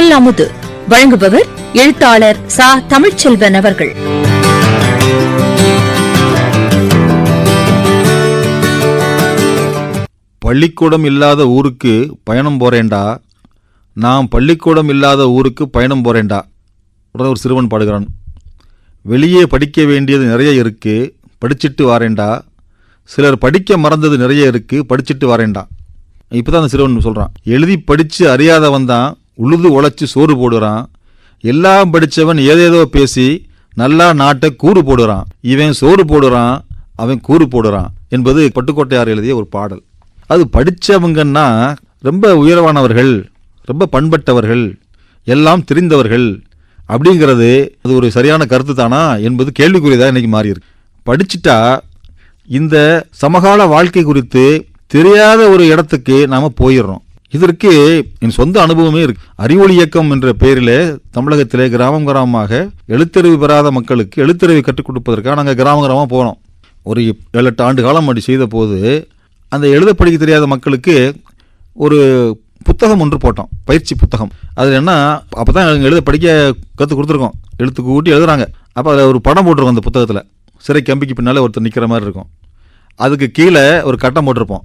சொல் அமுது. வழங்குபவர் எழுத்தாளர் சா. தமிழ்ச்செல்வன் அவர்கள். பள்ளிக்கூடம் இல்லாத ஊருக்கு பயணம் போறேன்டா. நான் பள்ளிக்கூடம் இல்லாத ஊருக்கு பயணம் போறேன்டா. ஒரு சிறுவன் பாடுகிறான். வெளியே படிக்க வேண்டியது நிறைய இருக்கு படிச்சுட்டு வாரேன்டா. சிலர் படிக்க மறந்தது நிறைய இருக்கு படிச்சுட்டு வாரேன்டா. இப்பதான் அந்த சிறுவன் சொல்கிறான் எழுதி படித்து அறியாதவன் தான் உழுது உழைச்சி சோறு போடுறான். எல்லாம் படித்தவன் ஏதேதோ பேசி நல்லா நாட்டை கூறு போடுறான். இவன் சோறு போடுறான் அவன் கூறு போடுறான் என்பது பட்டுக்கோட்டையார் எழுதிய ஒரு பாடல். அது படித்தவங்கன்னா ரொம்ப உயர்வானவர்கள் ரொம்ப பண்பட்டவர்கள் எல்லாம் தெரிந்தவர்கள் அப்படிங்கிறது அது ஒரு சரியான கருத்து தானா என்பது கேள்விக்குரியதாக இன்றைக்கி மாறியிருக்கு படிச்சுட்டா இந்த சமகால வாழ்க்கை குறித்து தெரியாத ஒரு இடத்துக்கு நாம் போயிடுறோம். இதற்கு என் சொந்த அனுபவமே இருக்கு. அறிவொளி இயக்கம் என்ற பெயரிலே தமிழகத்திலே கிராமம் கிராமமாக எழுத்தறிவு பெறாத மக்களுக்கு எழுத்தறிவை கற்றுக் கொடுப்பதற்காக நாங்கள் கிராம கிராமமாக போனோம். ஒரு ஏழு எட்டு ஆண்டு காலம் அப்படி செய்த போது அந்த எழுத படிக்க தெரியாத மக்களுக்கு ஒரு புத்தகம் ஒன்று போட்டோம். பயிற்சி புத்தகம். அது என்ன அப்போ தான் எழுத படிக்க கற்றுக் கொடுத்துருக்கோம். எழுத்து கூட்டி எழுதுறாங்க. அப்போ அதில் ஒரு படம் போட்டிருக்கோம் அந்த புத்தகத்தில். சிறை கம்பிக்கு பின்னால் ஒருத்தர் நிற்கிற மாதிரி இருக்கும். அதுக்கு கீழே ஒரு கட்டம் போட்டிருப்போம்.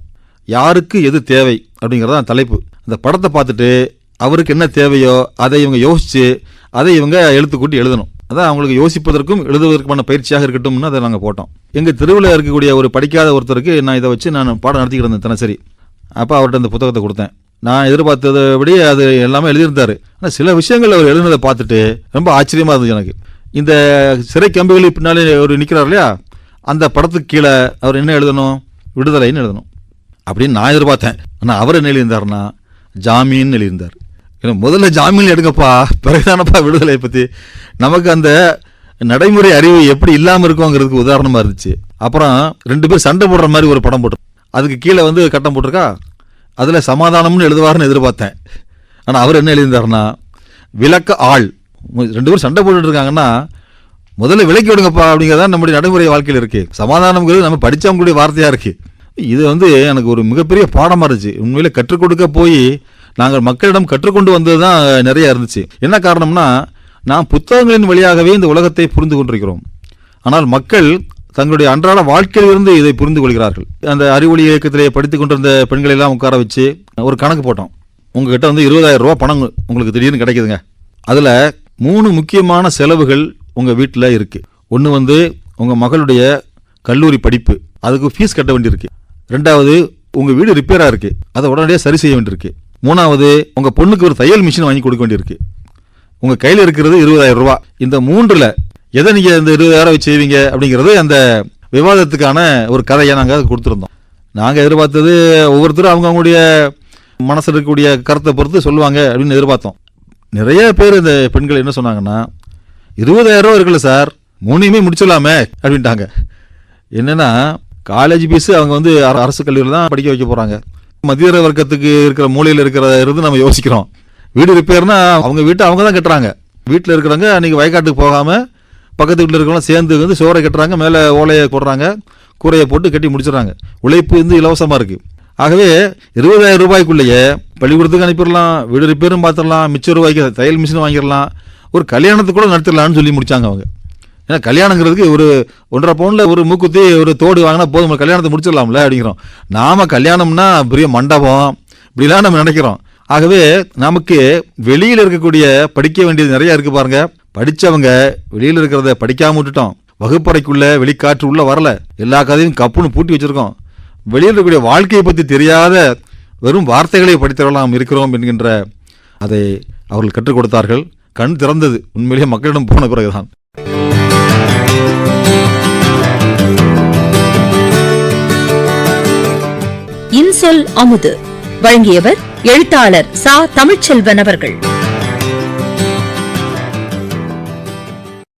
யாருக்கு எது தேவை அப்படிங்கிறத தலைப்பு. அந்த படத்தை பார்த்துட்டு அவருக்கு என்ன தேவையோ அதை இவங்க யோசித்து அதை இவங்க எழுத்து கூட்டி எழுதணும். அதான் அவங்களுக்கு யோசிப்பதற்கும் எழுதுவதற்குமான பயிற்சியாக இருக்கட்டும்னு அதை நாங்கள் போட்டோம். எங்கள் தெருவில் இருக்கக்கூடிய ஒரு படிக்காத ஒருத்தருக்கு நான் இதை வச்சு நான் பாடம் நடத்திக்கிட்டு இருந்தேன் தினசரி. அப்போ அவர்கிட்ட அந்த புத்தகத்தை கொடுத்தேன். நான் எதிர்பார்த்ததை அது எல்லாமே எழுதியிருந்தாரு. ஆனால் சில விஷயங்கள் அவர் எழுதினதை பார்த்துட்டு ரொம்ப ஆச்சரியமாக இருந்தது எனக்கு. இந்த சிறை கம்பிகளுக்கு பின்னாலே ஒரு நிற்கிறார் இல்லையா? அந்த படத்துக்கு கீழே அவர் என்ன எழுதணும்? விடுதலைன்னு எழுதணும். அப்படின்னு நான் எதிர்பார்த்தேன். ஆனால் அவர் என்ன எழுதியிருந்தாருன்னா ஜாமீன் எழுதியிருந்தார். ஏன்னா முதல்ல ஜாமீன் எடுங்கப்பா பிறகுதானப்பா விடுதலை பற்றி நமக்கு அந்த நடைமுறை அறிவு எப்படி இல்லாமல் இருக்குங்கிறதுக்கு உதாரணமாக இருந்துச்சு. அப்புறம் ரெண்டு பேர் சண்டை போடுற மாதிரி ஒரு படம் போட்டு அதுக்கு கீழே வந்து கட்டம் போட்டிருக்கா? அதில் சமாதானம்னு எழுதுவாருன்னு எதிர்பார்த்தேன். ஆனால் அவர் என்ன எழுதியிருந்தாருன்னா விளக்க ஆள். ரெண்டு பேரும் சண்டை போட்டுட்டு இருக்காங்கன்னா முதல்ல விலக்கி விடுங்கப்பா அப்படிங்கிறதான் நம்முடைய நடைமுறை வாழ்க்கையில் இருக்குது சமாதானம்ங்கிறது நம்ம படித்தவங்களுடைய வார்த்தையாக இருக்குது இது வந்து எனக்கு ஒரு மிகப்பெரிய பாடமாக இருந்துச்சு. உண்மையில் கற்றுக் கொடுக்க போய் நாங்கள் மக்களிடம் கற்றுக்கொண்டு வந்தது தான் நிறைய இருந்துச்சு. என்ன காரணம்னா நாம் புத்தகங்களின் வழியாகவே இந்த உலகத்தை புரிந்து கொண்டிருக்கிறோம். ஆனால் மக்கள் தங்களுடைய அன்றாட வாழ்க்கையிலிருந்து இதை புரிந்து கொள்கிறார்கள். அந்த அறிவொளி இயக்கத்திலே படித்துக் கொண்டிருந்த பெண்களை எல்லாம் உட்கார வச்சு ஒரு கணக்கு போட்டோம். உங்ககிட்ட வந்து இருபதாயிரம் ரூபா பணம் உங்களுக்கு திடீர்னு கிடைக்குதுங்க. அதில் மூணு முக்கியமான செலவுகள் உங்கள் வீட்டில் இருக்குது ஒன்று வந்து உங்கள் மகளுடைய கல்லூரி படிப்பு. அதுக்கு ஃபீஸ் கட்ட வேண்டியிருக்கு. ரெண்டாவது உங்கள் வீடு ரிப்பேராக இருக்கு. அதை உடனடியாக சரி செய்ய வேண்டியிருக்கு. மூணாவது உங்கள் பொண்ணுக்கு ஒரு தையல் மிஷின் வாங்கி கொடுக்க வேண்டியிருக்கு. உங்கள் கையில் இருக்கிறது இருபதாயிரம் ரூபா. இந்த மூன்றில் எதை நீங்கள் இந்த இருபதாயிரம் வச்சு செய்வீங்க அப்படிங்கிறது அந்த விவாதத்துக்கான ஒரு கதையை நாங்கள் கொடுத்துருந்தோம். நாங்கள் எதிர்பார்த்தது ஒவ்வொருத்தரும் அவங்கவுங்களுடைய மனசில் இருக்கக்கூடிய கருத்தை பொறுத்து சொல்லுவாங்க அப்படின்னு எதிர்பார்த்தோம். நிறைய பேர் இந்த பெண்கள் என்ன சொன்னாங்கன்னா இருபதாயிரம் ரூபா இருக்குல்ல சார் மூணையுமே முடிச்சிடலாமே அப்படின்ட்டாங்க. என்னென்னா காலேஜ் ஃபீஸு அவங்க வந்து அரசு கல்லூரியில் தான் படிக்க வைக்க போகிறாங்க மத்திய வர்க்கத்துக்கு இருக்கிற மூலையில் இருக்கிறத இருந்து நம்ம யோசிக்கிறோம். வீடு ரிப்பேர்னா அவங்க வீட்டை அவங்க தான் கட்டுறாங்க. வீட்டில் இருக்கிறவங்க அன்றைக்கி வயக்காட்டுக்கு போகாமல் பக்கத்து வீட்டில் இருக்கிறவங்க சேர்ந்து வந்து சோறை கட்டுறாங்க மேலே ஓலையை போடுறாங்க கூரையை போட்டு கட்டி முடிச்சிடுறாங்க. உழைப்பு வந்து இலவசமாக இருக்குது ஆகவே இருபதாயிரம் ரூபாய்க்குள்ளேயே பள்ளிக்கூடத்துக்கு அனுப்பிடலாம் வீடு ரிப்பேரும் பார்த்துடலாம் மிச்ச ரூபாய்க்கு தையல் மிஷின் வாங்கிடலாம் ஒரு கல்யாணத்துக்கு கூட நடத்திடலாம்னு சொல்லி முடித்தாங்க அவங்க. ஏன்னா கல்யாணங்கிறதுக்கு ஒரு ஒன்றரை பவுனில் ஒரு மூக்குத்தி ஒரு தோடு வாங்கினா போதும் கல்யாணத்தை முடிச்சிடலாம்ல அப்படிங்கிறோம். நாம கல்யாணம்னா பெரிய மண்டபம் இப்படிலாம் நம்ம நினைக்கிறோம். ஆகவே நமக்கு வெளியில் இருக்கக்கூடிய படிக்க வேண்டியது நிறைய இருக்கு பாருங்க. படித்தவங்க வெளியில் இருக்கிறத படிக்காம விட்டுட்டோம். வகுப்பறைக்குள்ள வெளிக்காற்று உள்ளே வரல. எல்லா கதையும் கப்புன்னு பூட்டி வச்சுருக்கோம். வெளியில் இருக்கக்கூடிய வாழ்க்கையை பற்றி தெரியாத வெறும் வார்த்தைகளை படித்தவர்களாம் இருக்கிறோம் என்கின்ற அதை அவர்கள் கற்றுக் கொடுத்தார்கள். கண் திறந்தது. உண்மையிலேயே மக்களிடம் போன பிறகுதான். இன்சொல் அமுது. வழங்கியவர் எழுத்தாளர் சா. தமிழ்ச்செல்வன் அவர்கள்.